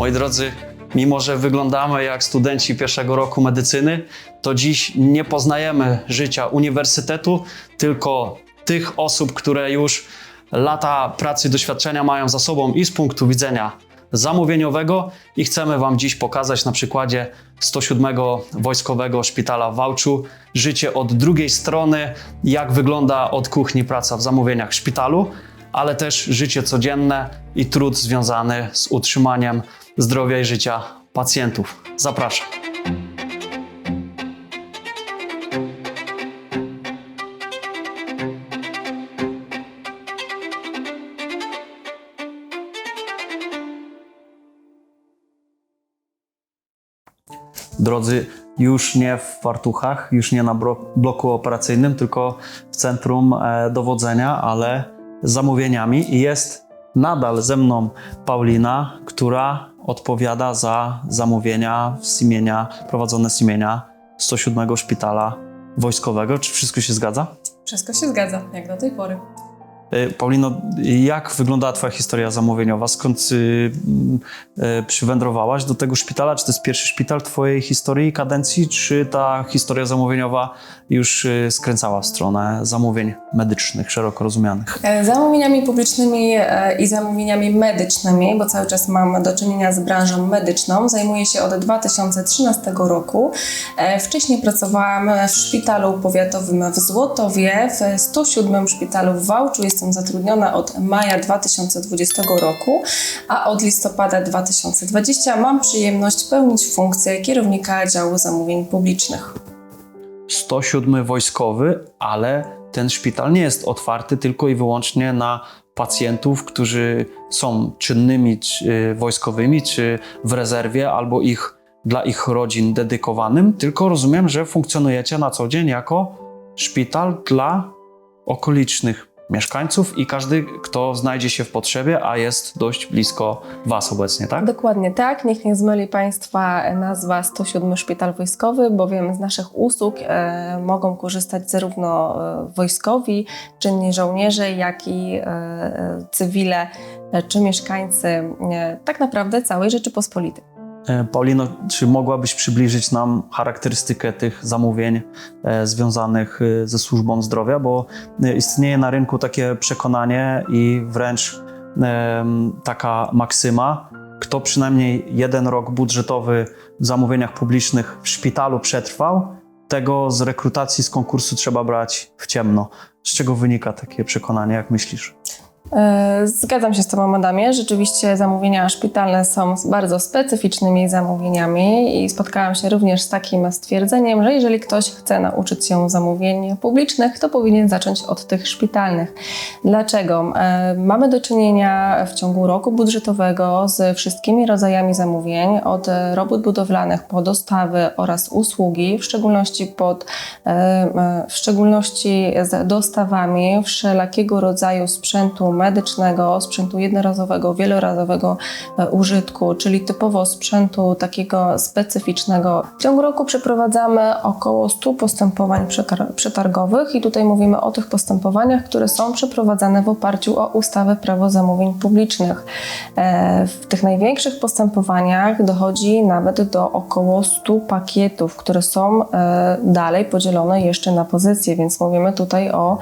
Moi drodzy, mimo że wyglądamy jak studenci pierwszego roku medycyny, to dziś nie poznajemy życia uniwersytetu, tylko tych osób, które już lata pracy i doświadczenia mają za sobą i z punktu widzenia zamówieniowego. I chcemy Wam dziś pokazać na przykładzie 107 Wojskowego Szpitala w Wałczu. Życie od drugiej strony, jak wygląda od kuchni praca w zamówieniach w szpitalu, ale też życie codzienne i trud związany z utrzymaniem zdrowia i życia pacjentów. Zapraszam. Drodzy, już nie w fartuchach, już nie na bloku operacyjnym, tylko w centrum e, dowodzenia, ale zamówieniami. I jest nadal ze mną Paulina, która odpowiada za zamówienia z imienia, prowadzone z imienia 107 Szpitala Wojskowego. Czy wszystko się zgadza? Wszystko się zgadza, jak do tej pory. E, Paulino, jak wyglądała Twoja historia zamówieniowa? Skąd y, y, przywędrowałaś do tego szpitala? Czy to jest pierwszy szpital Twojej historii kadencji, czy ta historia zamówieniowa już y, skręcała w stronę zamówień medycznych, szeroko rozumianych? E, Zamówieniami publicznymi e, i zamówieniami medycznymi, bo cały czas mam do czynienia z branżą medyczną, zajmuję się od 2013 roku. Wcześniej pracowałam w szpitalu powiatowym w Złotowie, w 107 szpitalu w Wałczu. Jestem zatrudniona od maja 2020 roku, a od listopada 2020 mam przyjemność pełnić funkcję kierownika działu zamówień publicznych. 107 wojskowy, ale ten szpital nie jest otwarty tylko i wyłącznie na pacjentów, którzy są czynnymi czy wojskowymi, czy w rezerwie, albo ich dla ich rodzin dedykowanym, tylko rozumiem, że funkcjonujecie na co dzień jako szpital dla okolicznych mieszkańców i każdy, kto znajdzie się w potrzebie, a jest dość blisko Was obecnie, tak? Dokładnie tak. Niech nie zmyli Państwa nazwa 107 Szpital Wojskowy, bowiem z naszych usług e, mogą korzystać zarówno e, wojskowi, czynni żołnierze, jak i e, e, cywile e, czy mieszkańcy e, tak naprawdę całej Rzeczypospolitej. E, Paulino, czy mogłabyś przybliżyć nam charakterystykę tych zamówień e, związanych e, ze służbą zdrowia? Bo istnieje na rynku takie przekonanie i wręcz taka maksyma, kto przynajmniej jeden rok budżetowy w zamówieniach publicznych w szpitalu przetrwał, tego z rekrutacji, z konkursu trzeba brać w ciemno. Z czego wynika takie przekonanie, jak myślisz? E, Zgadzam się z Tobą, Adamie. Rzeczywiście zamówienia szpitalne są bardzo specyficznymi zamówieniami i spotkałam się również z takim stwierdzeniem, że jeżeli ktoś chce nauczyć się zamówień publicznych, to powinien zacząć od tych szpitalnych. Dlaczego? E, Mamy do czynienia w ciągu roku budżetowego z wszystkimi rodzajami zamówień, od robót budowlanych po dostawy oraz usługi, w szczególności pod e, w szczególności z dostawami wszelakiego rodzaju sprzętu medycznego, sprzętu jednorazowego, wielorazowego e, użytku, czyli typowo sprzętu takiego specyficznego. W ciągu roku przeprowadzamy około 100 postępowań przetar- przetargowych i tutaj mówimy o tych postępowaniach, które są przeprowadzane w oparciu o ustawę Prawo zamówień publicznych. E, W tych największych postępowaniach dochodzi nawet do około 100 pakietów, które są e, dalej podzielone jeszcze na pozycje, więc mówimy tutaj o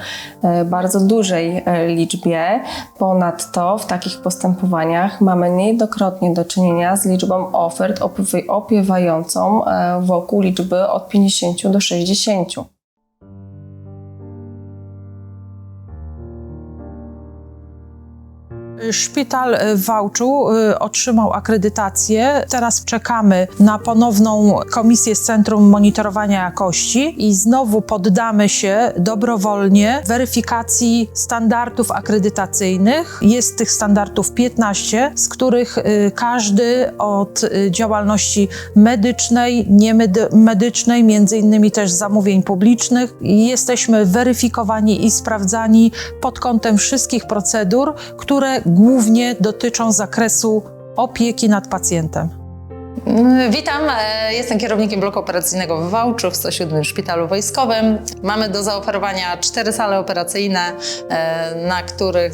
bardzo dużej liczbie. Ponadto w takich postępowaniach mamy niejednokrotnie do czynienia z liczbą ofert opiewającą e, wokół liczby od 50 do 60. Szpital w Wałczu y, otrzymał akredytację. Teraz czekamy na ponowną komisję z Centrum Monitorowania Jakości i znowu poddamy się dobrowolnie weryfikacji standardów akredytacyjnych. Jest tych standardów 15, z których y, każdy od działalności medycznej, niemedycznej, między innymi też zamówień publicznych. Jesteśmy weryfikowani i sprawdzani pod kątem wszystkich procedur, które głównie dotyczą zakresu opieki nad pacjentem. Witam, e, jestem kierownikiem bloku operacyjnego w Wałczu w 107 Szpitalu Wojskowym. Mamy do zaoferowania cztery sale operacyjne, e, na których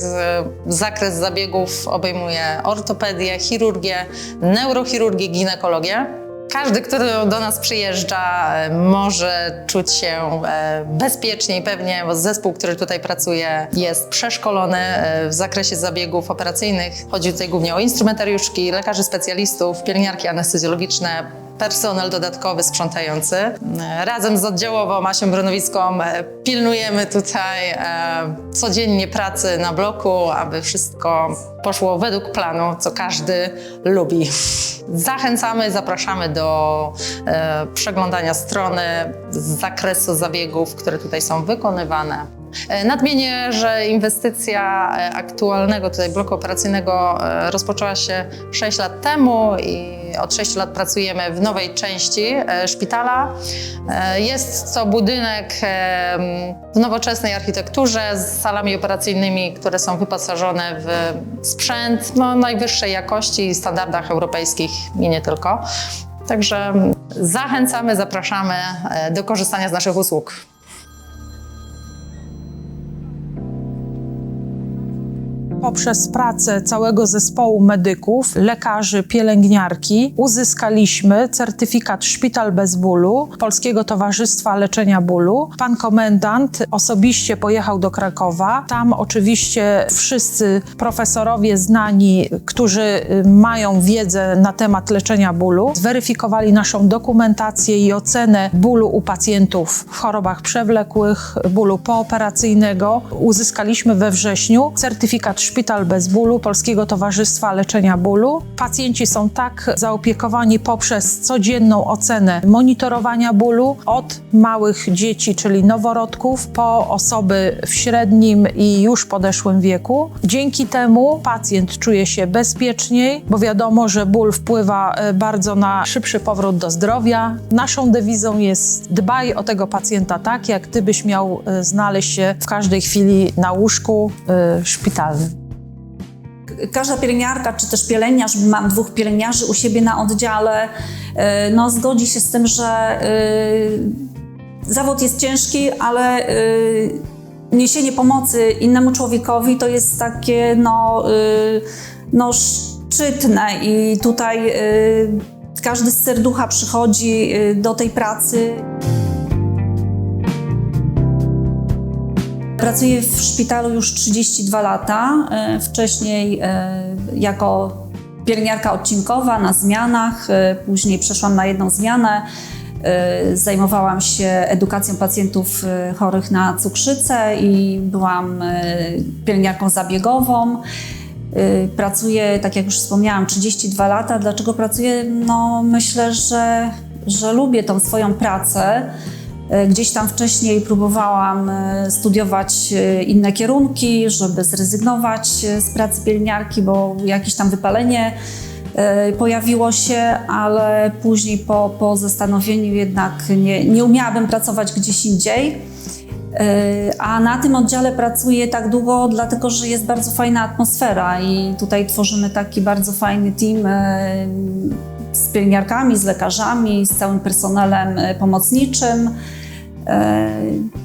zakres zabiegów obejmuje ortopedię, chirurgię, neurochirurgię, ginekologię. Każdy, który do nas przyjeżdża, e, może czuć się e, bezpiecznie i pewnie, bo zespół, który tutaj pracuje, jest przeszkolony e, w zakresie zabiegów operacyjnych. Chodzi tutaj głównie o instrumentariuszki, lekarzy specjalistów, pielęgniarki anestezjologiczne, personel dodatkowy sprzątający. Razem z oddziałową Asią Bronowicką e, pilnujemy tutaj e, codziennie pracy na bloku, aby wszystko poszło według planu, co każdy lubi. Zachęcamy, zapraszamy do e, przeglądania strony z zakresu zabiegów, które tutaj są wykonywane. E, Nadmienię, że inwestycja e, aktualnego tutaj bloku operacyjnego e, rozpoczęła się 6 lat temu i od 6 lat pracujemy w nowej części szpitala. Jest to budynek w nowoczesnej architekturze z salami operacyjnymi, które są wyposażone w sprzęt no, najwyższej jakości i standardach europejskich i nie tylko. Także zachęcamy, zapraszamy do korzystania z naszych usług. Poprzez pracę całego zespołu medyków, lekarzy, pielęgniarki uzyskaliśmy certyfikat Szpital bez bólu Polskiego Towarzystwa Leczenia Bólu. Pan komendant osobiście pojechał do Krakowa. Tam oczywiście wszyscy profesorowie znani, którzy y, mają wiedzę na temat leczenia bólu, zweryfikowali naszą dokumentację i ocenę bólu u pacjentów w chorobach przewlekłych, bólu pooperacyjnego. Uzyskaliśmy we wrześniu certyfikat Szpital bez bólu Polskiego Towarzystwa Leczenia Bólu. Pacjenci są tak zaopiekowani poprzez codzienną ocenę monitorowania bólu od małych dzieci, czyli noworodków, po osoby w średnim i już podeszłym wieku. Dzięki temu pacjent czuje się bezpieczniej, bo wiadomo, że ból wpływa e, bardzo na szybszy powrót do zdrowia. Naszą dewizą jest dbaj o tego pacjenta tak, jak ty byś miał e, znaleźć się w każdej chwili na łóżku e, szpitalnym. Każda pielęgniarka czy też pielęgniarz, mam dwóch pielęgniarzy u siebie na oddziale, e, no zgodzi się z tym, że e, zawód jest ciężki, ale e, niesienie pomocy innemu człowiekowi to jest takie no, no szczytne i tutaj każdy z serducha przychodzi do tej pracy. Pracuję w szpitalu już 32 lata. E, Wcześniej e, jako pielęgniarka odcinkowa na zmianach, e, później przeszłam na jedną zmianę. Zajmowałam się edukacją pacjentów chorych na cukrzycę i byłam pielęgniarką zabiegową. Pracuję, tak jak już wspomniałam, 32 lata. Dlaczego pracuję? No, myślę, że, że lubię tą swoją pracę. E, Gdzieś tam wcześniej próbowałam e, studiować e, inne kierunki, żeby zrezygnować z pracy pielęgniarki, bo jakieś tam wypalenie pojawiło się, ale później po, po zastanowieniu jednak nie, nie umiałabym pracować gdzieś indziej. A na tym oddziale pracuję tak długo, dlatego że jest bardzo fajna atmosfera i tutaj tworzymy taki bardzo fajny team z pielęgniarkami, z lekarzami, z całym personelem e, pomocniczym. E,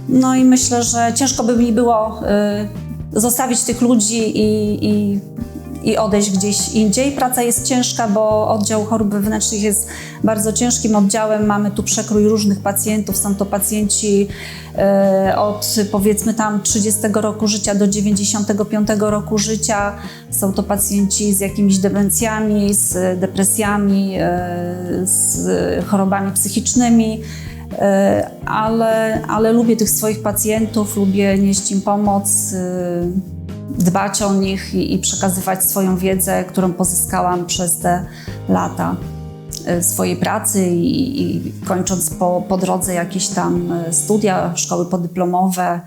No i myślę, że ciężko by mi było e, zostawić tych ludzi i, i, i odejść gdzieś indziej. Praca jest ciężka, bo oddział chorób wewnętrznych jest bardzo ciężkim oddziałem. Mamy tu przekrój różnych pacjentów. Są to pacjenci e, od powiedzmy tam 30 roku życia do 95 roku życia. Są to pacjenci z jakimiś demencjami, z depresjami, e, z chorobami psychicznymi. E, Ale, ale lubię tych swoich pacjentów, lubię nieść im pomoc, dbać o nich i, i przekazywać swoją wiedzę, którą pozyskałam przez te lata e, swojej pracy i, i kończąc po, po drodze jakieś tam e, studia, szkoły podyplomowe.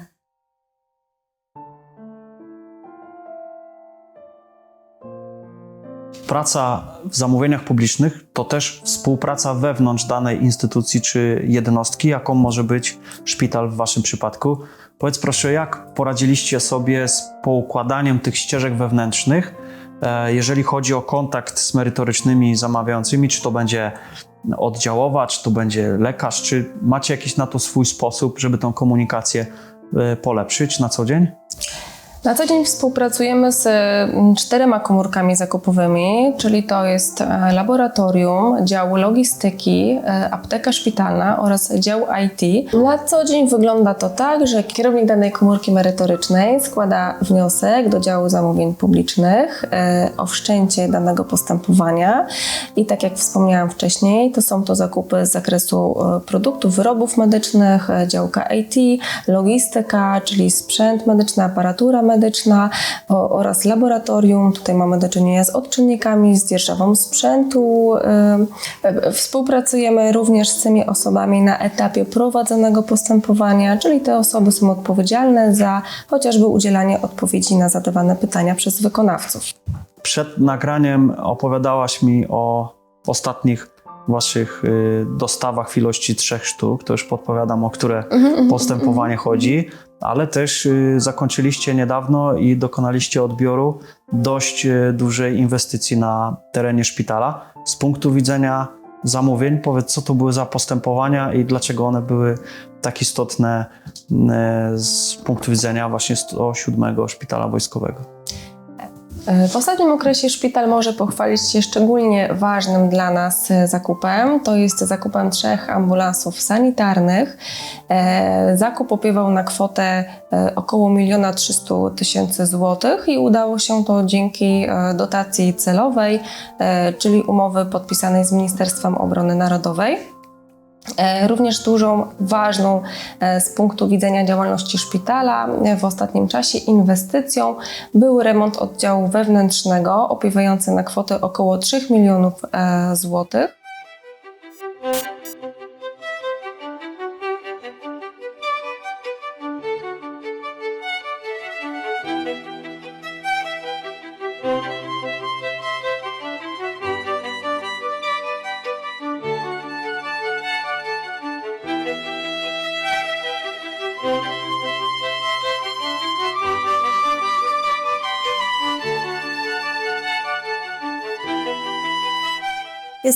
Praca w zamówieniach publicznych to też współpraca wewnątrz danej instytucji czy jednostki, jaką może być szpital w Waszym przypadku. Powiedz proszę, jak poradziliście sobie z poukładaniem tych ścieżek wewnętrznych, E, Jeżeli chodzi o kontakt z merytorycznymi zamawiającymi, czy to będzie oddziałowa, czy to będzie lekarz, czy macie jakiś na to swój sposób, żeby tą komunikację e, polepszyć na co dzień? Na co dzień współpracujemy z mm, czterema komórkami zakupowymi, czyli to jest e, laboratorium, dział logistyki, e, apteka szpitalna oraz dział IT. Na co dzień wygląda to tak, że kierownik danej komórki merytorycznej składa wniosek do działu zamówień publicznych e, o wszczęcie danego postępowania i tak jak wspomniałam wcześniej, to są to zakupy z zakresu produktów, wyrobów medycznych, działka IT, logistyka, czyli sprzęt medyczny, aparatura medyczna o, oraz laboratorium. Tutaj mamy do czynienia z odczynnikami, z dzierżawą sprzętu. Współpracujemy również z tymi osobami na etapie prowadzonego postępowania, czyli te osoby są odpowiedzialne za chociażby udzielanie odpowiedzi na zadawane pytania przez wykonawców. Przed nagraniem opowiadałaś mi o ostatnich waszych y, dostawach w ilości trzech sztuk. To już podpowiadam, o które postępowanie chodzi, ale też y, zakończyliście niedawno i dokonaliście odbioru dość y, dużej inwestycji na terenie szpitala. Z punktu widzenia zamówień, powiedz, co to były za postępowania i dlaczego one były tak istotne z punktu widzenia właśnie 107 Szpitala Wojskowego. W ostatnim okresie szpital może pochwalić się szczególnie ważnym dla nas e, zakupem. To jest zakupem trzech ambulansów sanitarnych. E, Zakup opiewał na kwotę e, około 1 300 tysięcy złotych i udało się to dzięki e, dotacji celowej, e, czyli umowy podpisanej z Ministerstwem Obrony Narodowej. E, Również dużą, ważną e, z punktu widzenia działalności szpitala e, w ostatnim czasie inwestycją był remont oddziału wewnętrznego opiewający na kwotę około 3 milionów złotych.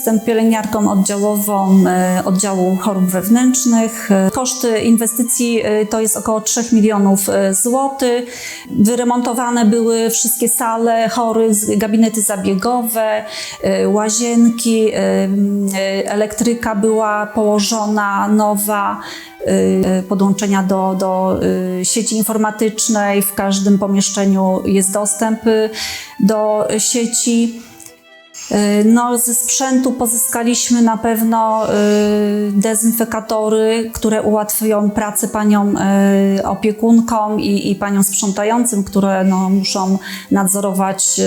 Jestem pielęgniarką oddziałową e, oddziału chorób wewnętrznych. E, Koszty inwestycji e, to jest około 3 milionów złotych. Wyremontowane były wszystkie sale chorych, gabinety zabiegowe, łazienki, elektryka była położona nowa podłączenia do, do sieci informatycznej. W każdym pomieszczeniu jest dostęp do sieci. Y, No, ze sprzętu pozyskaliśmy na pewno y, dezynfekatory, które ułatwią pracę paniom y, opiekunkom i, i paniom sprzątającym, które no, muszą nadzorować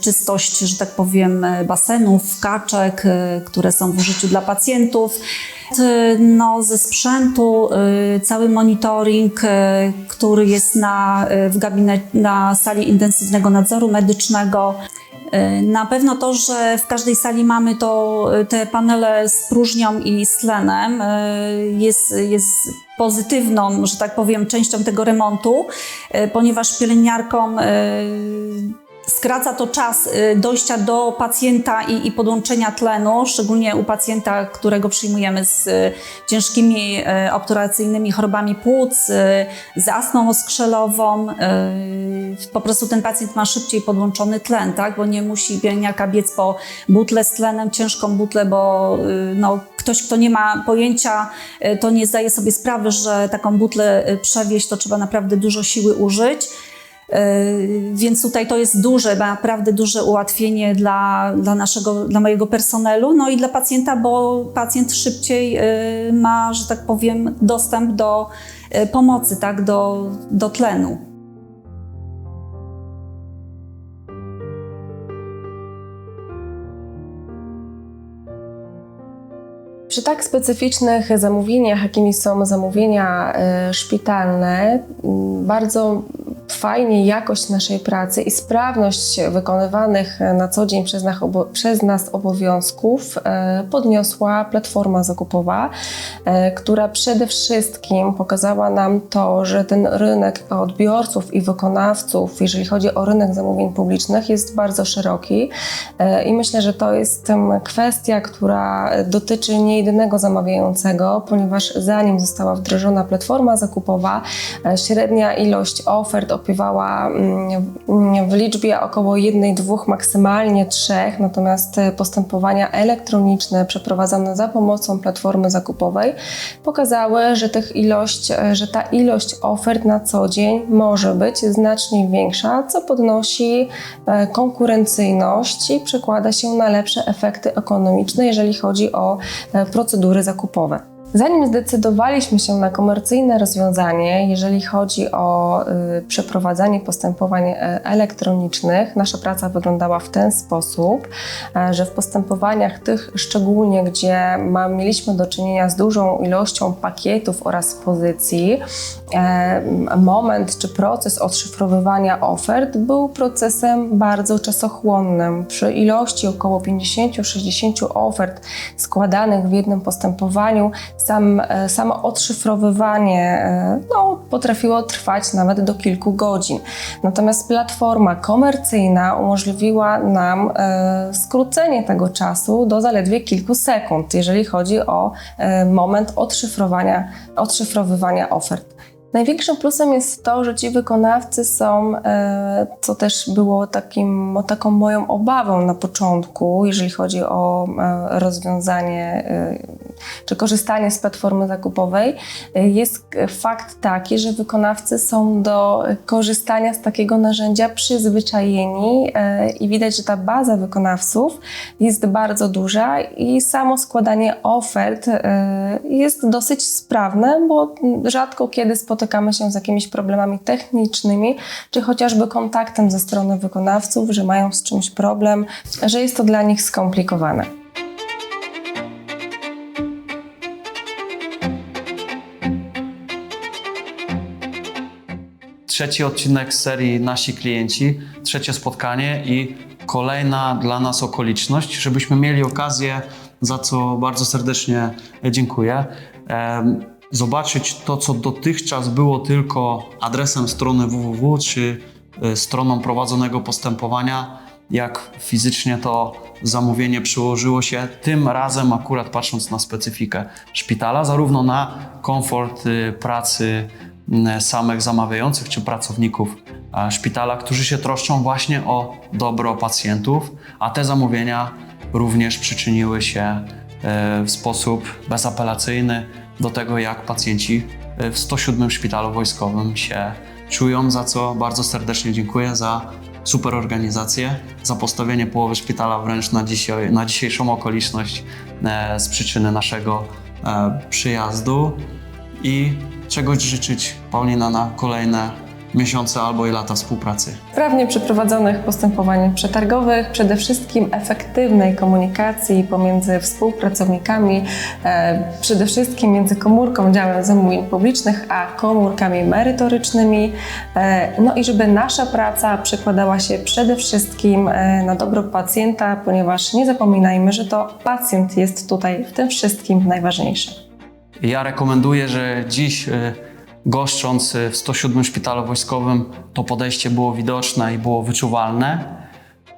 czystość, że tak powiem, basenów, kaczek, które są w użyciu dla pacjentów. No, ze sprzętu cały monitoring, który jest na, w gabinet, na sali intensywnego nadzoru medycznego. Y, Na pewno to, że w każdej sali mamy to, y, te panele z próżnią i z tlenem, y, jest, jest pozytywną, że tak powiem, częścią tego remontu, ponieważ pielęgniarkom skraca to czas y, dojścia do pacjenta i, i podłączenia tlenu, szczególnie u pacjenta, którego przyjmujemy z y, ciężkimi y, obturacyjnymi chorobami płuc, z astmą oskrzelową. Po prostu ten pacjent ma szybciej podłączony tlen, tak? bo nie musi pielęgniarka biec po butlę z tlenem, ciężką butlę, bo no, ktoś, kto nie ma pojęcia, to nie zdaje sobie sprawy, że taką butlę przewieźć, to trzeba naprawdę dużo siły użyć. Yy, Więc tutaj to jest duże, naprawdę duże ułatwienie dla, dla naszego, dla mojego personelu, no i dla pacjenta, bo pacjent szybciej yy, ma, że tak powiem, dostęp do yy, pomocy, tak, do, do tlenu. Przy tak specyficznych zamówieniach, jakimi są zamówienia szpitalne, m, bardzo fajnie jakość naszej pracy i sprawność wykonywanych na co dzień przez nas, obo- przez nas obowiązków e, podniosła platforma zakupowa, e, która przede wszystkim pokazała nam to, że ten rynek odbiorców i wykonawców, jeżeli chodzi o rynek zamówień publicznych, jest bardzo szeroki E, i myślę, że to jest kwestia, która dotyczy nie jedynego zamawiającego, ponieważ zanim została wdrożona platforma zakupowa, e, średnia ilość ofert opiewała mm, w liczbie około jednej, dwóch, maksymalnie trzech, natomiast e, postępowania elektroniczne przeprowadzone za pomocą platformy zakupowej pokazały, że, tych ilość, e, że ta ilość ofert na co dzień może być znacznie większa, co podnosi e, konkurencyjność i przekłada się na lepsze efekty ekonomiczne, jeżeli chodzi o procedury zakupowe. Zanim zdecydowaliśmy się na komercyjne rozwiązanie, jeżeli chodzi o y, przeprowadzanie postępowań e, elektronicznych, nasza praca wyglądała w ten sposób, e, że w postępowaniach tych szczególnie, gdzie ma, mieliśmy do czynienia z dużą ilością pakietów oraz pozycji, e, moment czy proces odszyfrowywania ofert był procesem bardzo czasochłonnym. Przy ilości około 50-60 ofert składanych w jednym postępowaniu, sam, e, samo odszyfrowywanie e, no, potrafiło trwać nawet do kilku godzin. Natomiast platforma komercyjna umożliwiła nam e, skrócenie tego czasu do zaledwie kilku sekund, jeżeli chodzi o moment odszyfrowania, odszyfrowywania ofert. Największym plusem jest to, że ci wykonawcy są, e, co też było takim, taką moją obawą na początku, jeżeli chodzi o e, rozwiązanie e, czy korzystanie z platformy zakupowej, jest fakt taki, że wykonawcy są do korzystania z takiego narzędzia przyzwyczajeni i widać, że ta baza wykonawców jest bardzo duża i samo składanie ofert jest dosyć sprawne, bo rzadko kiedy spotykamy się z jakimiś problemami technicznymi, czy chociażby kontaktem ze strony wykonawców, że mają z czymś problem, że jest to dla nich skomplikowane. Trzeci odcinek serii Nasi klienci, trzecie spotkanie i kolejna dla nas okoliczność, żebyśmy mieli okazję, za co bardzo serdecznie dziękuję, zobaczyć to, co dotychczas było tylko adresem strony www czy e, stroną prowadzonego postępowania, jak fizycznie to zamówienie przyłożyło się, tym razem akurat patrząc na specyfikę szpitala, zarówno na komfort y, pracy samych zamawiających czy pracowników e, szpitala, którzy się troszczą właśnie o dobro pacjentów, a te zamówienia również przyczyniły się e, w sposób bezapelacyjny do tego, jak pacjenci e, w 107 Szpitalu Wojskowym się czują, za co bardzo serdecznie dziękuję za super organizację, za postawienie połowy szpitala wręcz na, dzisiaj, na dzisiejszą okoliczność e, z przyczyny naszego e, przyjazdu. I czegoś życzyć Paulina na kolejne miesiące albo i lata współpracy. Sprawnie przeprowadzonych postępowań przetargowych, przede wszystkim efektywnej komunikacji pomiędzy współpracownikami, e, przede wszystkim między komórką działem zamówień publicznych a komórkami merytorycznymi, e, no i żeby nasza praca przekładała się przede wszystkim e, na dobro pacjenta, ponieważ nie zapominajmy, że to pacjent jest tutaj w tym wszystkim najważniejszy. Ja rekomenduję, że dziś goszcząc w 107 Szpitalu Wojskowym to podejście było widoczne i było wyczuwalne.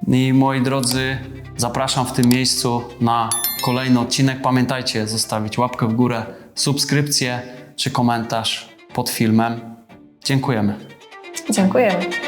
I moi drodzy, zapraszam w tym miejscu na kolejny odcinek. Pamiętajcie zostawić łapkę w górę, subskrypcję czy komentarz pod filmem. Dziękujemy. Dziękujemy.